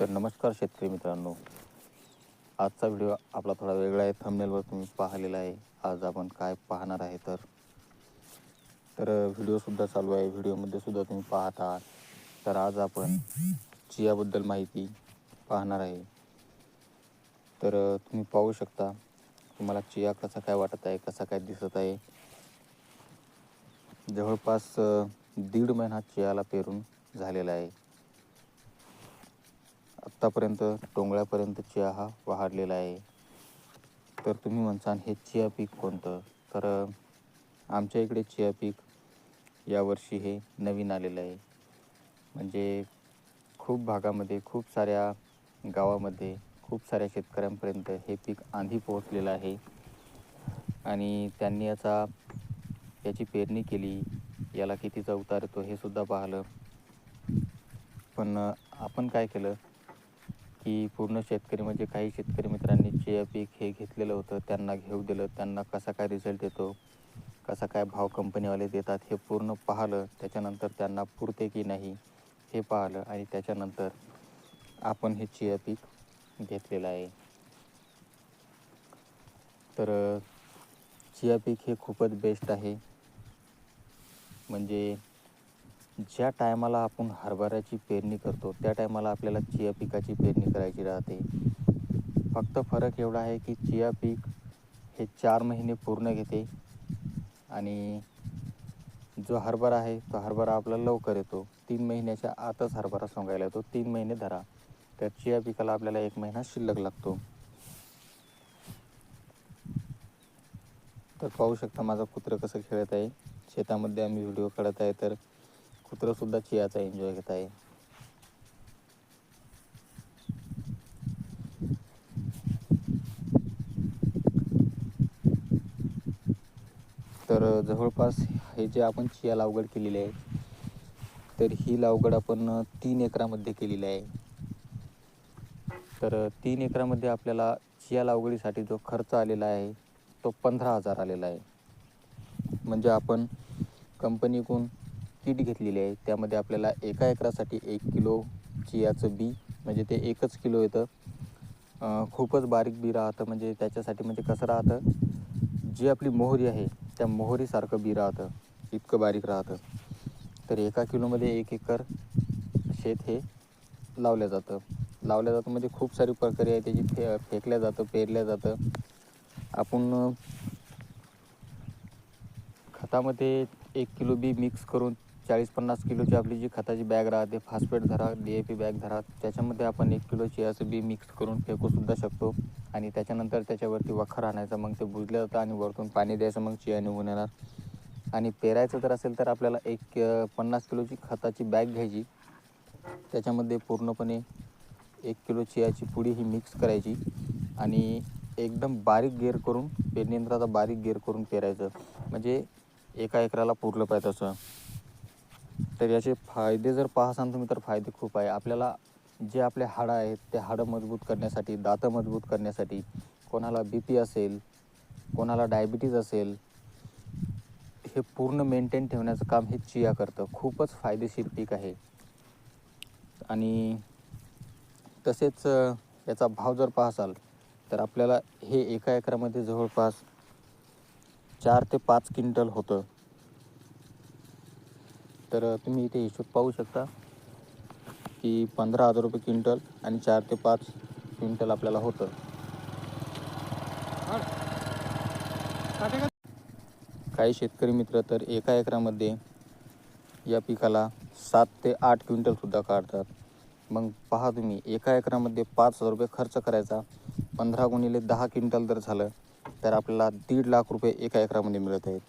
तर नमस्कार शेतकरी मित्रांनो. आजचा व्हिडिओ आपला थोडा वेगळा आहे. थंबनेलवर तुम्ही पाहिलेला आहे. आज आपण काय पाहणार आहे तर तर व्हिडिओसुद्धा चालू आहे. व्हिडिओमध्ये सुद्धा तुम्ही पाहत आहात. तर आज आपण चियाबद्दल माहिती पाहणार आहे. तर तुम्ही पाहू शकता तुम्हाला चिया कसा काय वाटत आहे कसा काय दिसत आहे. जवळपास दीड महिना चियाला पेरून झालेला आहे. आत्तापर्यंत टोंगळ्यापर्यंत चिया हा वाढलेला आहे. तर तुम्ही म्हणसान हे चिया पीक कोणतं? तर आमच्या इकडे चिया पीक यावर्षी हे नवीन आलेलं आहे. म्हणजे खूप भागामध्ये खूप साऱ्या गावामध्ये खूप साऱ्या शेतकऱ्यांपर्यंत हे पीक आधी पोहोचलेलं आहे. आणि त्यांनी याचा याची पेरणी केली याला कितीचा उतार येतो हे सुद्धा पाहिलं. पण आपण काय केलं? की पूर्ण शेतकरी म्हणजे काही शेतकरी मित्रांनी चिया पीक हे घेतलेलं होतं त्यांना घेऊ दिलं त्यांना कसा काय रिझल्ट येतो कसा काय भाव कंपनीवाले देतात हे पूर्ण पाहिलं त्याच्यानंतर त्यांना पुरते की नाही हे पाहिलं आणि त्याच्यानंतर आपण हे चिया पीक घेतलेलं आहे. तर चिया पीक हे खूपच बेस्ट आहे. म्हणजे ज्या टायमाला आपण हरभऱ्याची पेरणी करतो त्या टायमाला आपल्याला चिया पिकाची पेरणी करायची राहते. फक्त फरक एवढा आहे की चिया पीक हे चार महिने पूर्ण घेते आणि जो हरभरा आहे तो हरभरा आपला लवकर येतो. तीन महिन्याच्या आतच हरभरा सोंगायला येतो. तीन महिने धरा. तर चिया पिकाला आपल्याला एक महिना शिल्लक लागतो. तर पाहू शकता माझा कुत्रं कसं खेळत आहे. शेतामध्ये आम्ही व्हिडिओ काढत आहे तर कुत्रंसुद्धा चियाचा एन्जॉय घेत आहे तर जवळपास हे जे आपण चिया लागवड केलेली आहे तर ही लागवड आपण तीन एकरामध्ये केलेली आहे. तर तीन एकरामध्ये आपल्याला चिया लागवडीसाठी जो खर्च आलेला आहे तो पंधरा हजार आलेला आहे. म्हणजे आपण कंपनीकडून किट घेतलेली आहे. त्यामध्ये आपल्याला एका एकरासाठी एक किलो चियाचं बी म्हणजे ते एकच किलो येतं. खूपच बारीक बी राहतं म्हणजे त्याच्यासाठी म्हणजे कसं राहतं? जी आपली मोहरी आहे त्या मोहरीसारखं बी राहतं इतकं बारीक राहतं. तर एका किलोमध्ये एक एकर शेत हे लावलं जातं. लावलं जातं म्हणजे खूप सारी प्रक्रिया आहे त्याची फे फेकल्या जातं पेरल्या जातं. आपण खतामध्ये एक किलो बी मिक्स करून चाळीस पन्नास किलोची आपली जी खताची बॅग राहते फास्फेट धरा डी ए पी बॅग धरा त्याच्यामध्ये आपण एक किलो चियाचं बी मिक्स करून फेकूसुद्धा शकतो. आणि त्याच्यानंतर त्याच्यावरती वखर आणायचं मग ते बुजलं जातं आणि वरतून पाणी द्यायचं मग चिया निघून येणार. आणि पेरायचं जर असेल तर आपल्याला एक पन्नास किलोची खताची बॅग घ्यायची. त्याच्यामध्ये पूर्णपणे एक किलो चियाची पुडी ही मिक्स करायची. आणि एकदम बारीक गेअर करून पेरणी यंत्राचा बारीक गेअर करून पेरायचं. म्हणजे एका एकराला पुरलं पाहिजे तसं. तर याचे फायदे जर पाहसान तुम्ही तर फायदे खूप आहे. आपल्याला जे आपले हाडं आहेत ते हाडं मजबूत करण्यासाठी दातं मजबूत करण्यासाठी कोणाला बी पी असेल कोणाला डायबिटीज असेल हे पूर्ण मेंटेन ठेवण्याचं काम हे चिया करतं. खूपच फायदेशीर पीक आहे. आणि तसेच याचा भाव जर पाहसाल तर आपल्याला हे एका एकरामध्ये जवळपास चार ते पाच क्विंटल होतं. तर तुम्ही इथे हिशोब पाहू शकता की पंधरा हजार रुपये क्विंटल आणि चार ते पाच क्विंटल आपल्याला होतं. काही शेतकरी मित्र तर एका एकरामध्ये या पिकाला सात ते आठ क्विंटलसुद्धा काढतात. मग पहा तुम्ही एका एकरामध्ये पाच हजार रुपये खर्च करायचा पंधरा गुणिले दहा क्विंटल जर झालं तर आपल्याला दीड लाख रुपये एका एकरामध्ये मिळत आहेत.